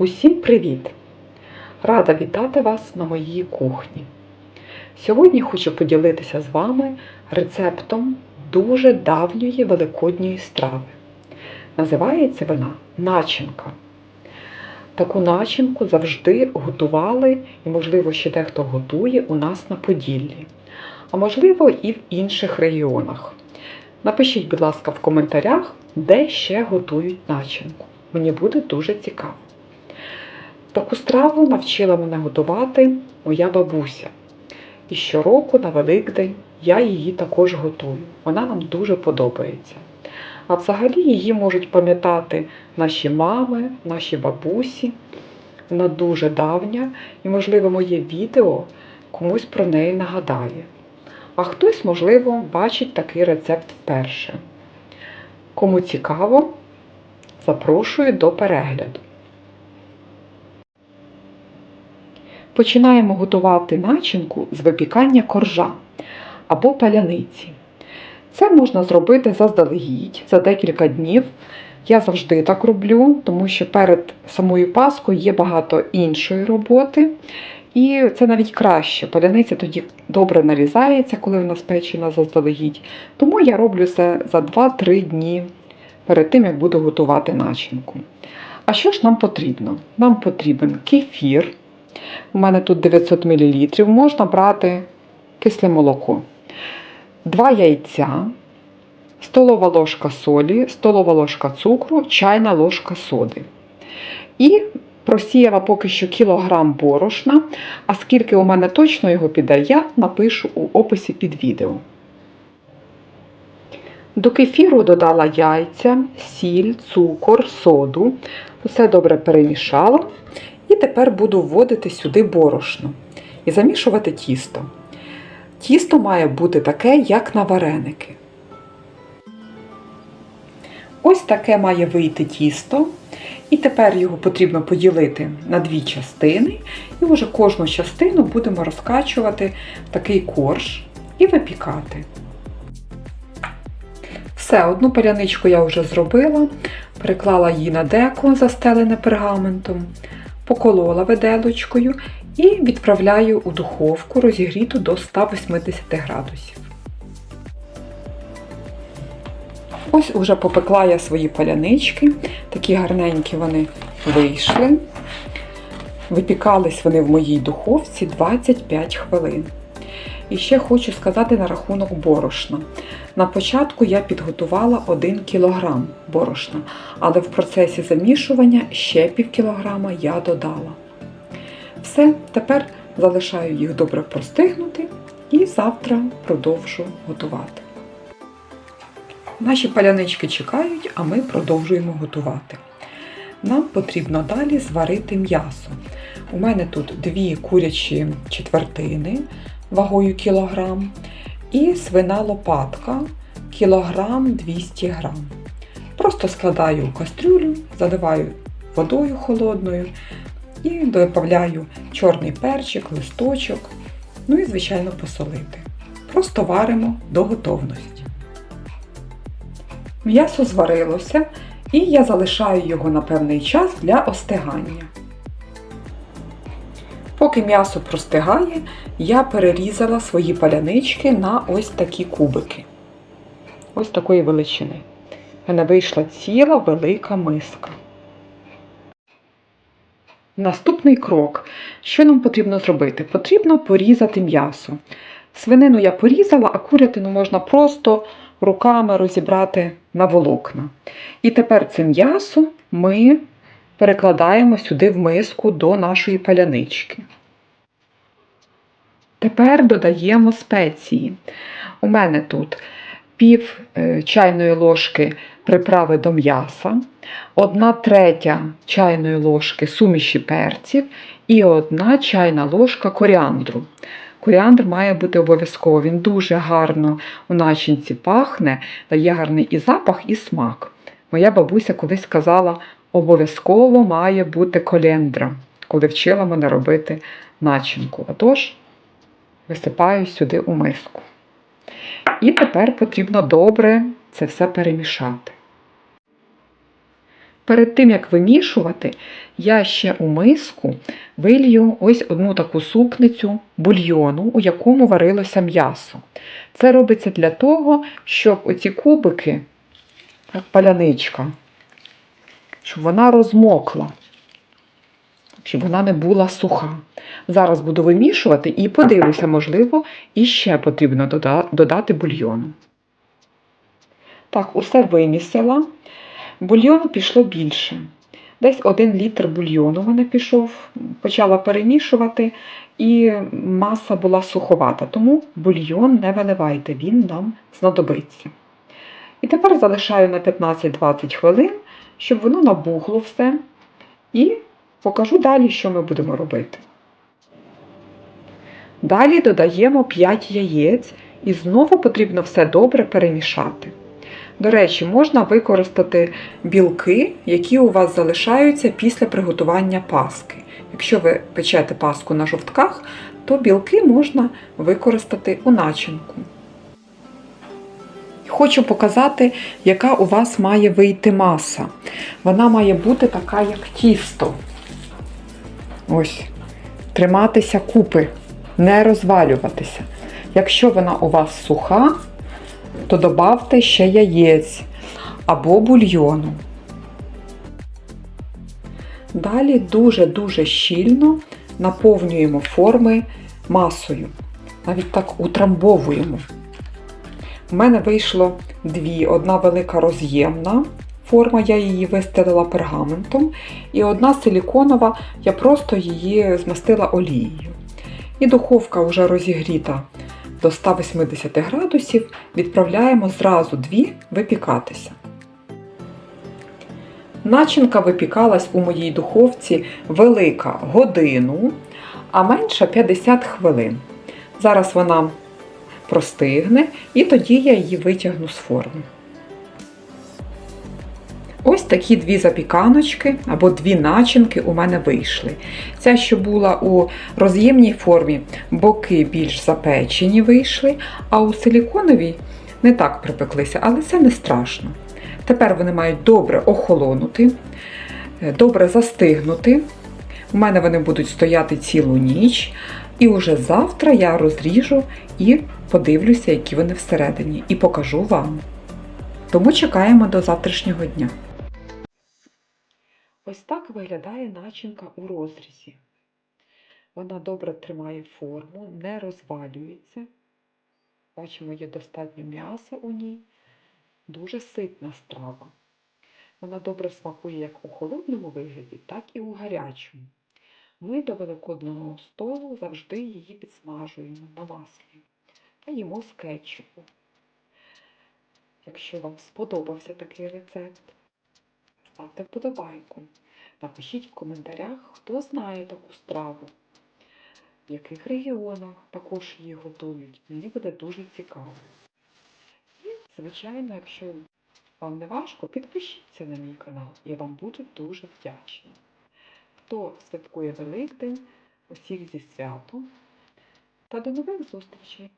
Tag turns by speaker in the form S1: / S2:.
S1: Усім привіт! Рада вітати вас на моїй кухні. Сьогодні хочу поділитися з вами рецептом дуже давньої великодньої страви. Називається вона начинка. Таку начинку завжди готували і, можливо, ще дехто готує у нас на Поділлі, а можливо, і в інших регіонах. Напишіть, будь ласка, в коментарях, де ще готують начинку. Мені буде дуже цікаво. Таку страву навчила мене готувати моя бабуся. І щороку на Великдень я її також готую. Вона нам дуже подобається. А взагалі її можуть пам'ятати наші мами, наші бабусі. Вона дуже давня і, можливо, моє відео комусь про неї нагадає. А хтось, можливо, бачить такий рецепт вперше. Кому цікаво, запрошую до перегляду. Починаємо готувати начинку з випікання коржа або паляниці. Це можна зробити заздалегідь за декілька днів. Я завжди так роблю, тому що перед самою паскою є багато іншої роботи. І це навіть краще. Паляниця тоді добре нарізається, коли вона спечена заздалегідь. Тому я роблю це за 2-3 дні перед тим, як буду готувати начинку. А що ж нам потрібно? Нам потрібен кефір. У мене тут 900 мл. Можна брати кисле молоко. Два яйця, столова ложка солі, столова ложка цукру, чайна ложка соди. І просіяла поки що кілограм борошна, а скільки у мене точно його піде, я напишу у описі під відео. До кефіру додала яйця, сіль, цукор, соду. Усе добре перемішала. Тепер буду вводити сюди борошно і замішувати тісто. Тісто має бути таке, як на вареники. Ось таке має вийти тісто. І тепер його потрібно поділити на дві частини. І вже кожну частину будемо розкачувати в такий корж і випікати. Все, одну паляничку я вже зробила, переклала її на деко, застелене пергаментом, поколола виделочкою і відправляю у духовку розігріту до 180 градусів. Ось уже попекла я свої палянички, такі гарненькі вони вийшли. Випікались вони в моїй духовці 25 хвилин. І ще хочу сказати на рахунок борошна. На початку я підготувала 1 кг борошна, але в процесі замішування ще пів кілограма я додала. Все, тепер залишаю їх добре простигнути і завтра продовжу готувати. Наші палянички чекають, а ми продовжуємо готувати. Нам потрібно далі зварити м'ясо. У мене тут дві курячі четвертини вагою кілограм і свина лопатка кілограм 200 грам. Просто складаю в кастрюлю, заливаю водою холодною і додаю чорний перчик, листочок, ну і, звичайно, посолити. Просто варимо до готовності. М'ясо зварилося, і я залишаю його на певний час для остигання. Поки м'ясо простигає, я перерізала свої палянички на ось такі кубики. Ось такої величини. В мене вийшла ціла велика миска. Наступний крок. Що нам потрібно зробити? Потрібно порізати м'ясо. Свинину я порізала, а курятину можна просто руками розібрати на волокна. І тепер це м'ясо ми перекладаємо сюди в миску до нашої палянички. Тепер додаємо спеції. У мене тут пів е, чайної ложки приправи до м'яса, одна третя чайної ложки суміші перців і одна чайна ложка коріандру. Коріандр має бути обов'язково, він дуже гарно у начинці пахне, дає гарний і запах, і смак. Моя бабуся колись казала, обов'язково має бути колендра, коли вчила мене робити начинку. Отож, висипаю сюди у миску. І тепер потрібно добре це все перемішати. Перед тим, як вимішувати, я ще у миску вилью ось одну таку супницю бульйону, у якому варилося м'ясо. Це робиться для того, щоб оці кубики, як паляничка, щоб вона розмокла, щоб вона не була суха. Зараз буду вимішувати і подивлюся, можливо, іще потрібно додати бульйону. Так, усе вимісила. Бульйону пішло більше. Десь один літр бульйону мене пішов, почала перемішувати, і маса була суховата, тому бульйон не виливайте, він нам знадобиться. І тепер залишаю на 15-20 хвилин, щоб воно набухло все. І покажу далі, що ми будемо робити. Далі додаємо 5 яєць і знову потрібно все добре перемішати. До речі, можна використати білки, які у вас залишаються після приготування паски. Якщо ви печете паску на жовтках, то білки можна використати у начинку. Хочу показати, яка у вас має вийти маса. Вона має бути така, як тісто. Ось. Триматися купи, не розвалюватися. Якщо вона у вас суха, то додавте ще яєць або бульйону. Далі дуже-дуже щільно наповнюємо форми масою. Навіть так утрамбовуємо. У мене вийшло дві: одна велика роз'ємна форма, я її вистелила пергаментом, і одна силіконова, я просто її змастила олією. І духовка вже розігріта до 180 градусів, відправляємо зразу дві випікатися. Начинка випікалась у моїй духовці велика годину, а менша 50 хвилин. Зараз вона простигне, і тоді я її витягну з форми. Ось такі дві запіканочки або дві начинки у мене вийшли. Ця, що була у роз'ємній формі, боки більш запечені вийшли, а у силіконовій не так припеклися, але це не страшно. Тепер вони мають добре охолонути, е, добре застигнути. У мене вони будуть стояти цілу ніч. І уже завтра я розріжу і подивлюся, які вони всередині, і покажу вам. Тому чекаємо до завтрашнього дня. Ось так виглядає начинка у розрізі. Вона добре тримає форму, не розвалюється. Бачимо, є достатньо м'яса у ній. Дуже ситна страва. Вона добре смакує як у холодному вигляді, так і у гарячому. Ми до великодного столу завжди її підсмажуємо на маслі та їмо з кетчупу. Якщо вам сподобався такий рецепт, ставте вподобайку. Напишіть в коментарях, хто знає таку страву, в яких регіонах також її готують. Мені буде дуже цікаво. І, звичайно, якщо вам не важко, підпишіться на мій канал. Я вам буду дуже вдячна. Хто святкує Великдень, усіх зі святом та до нових зустрічей!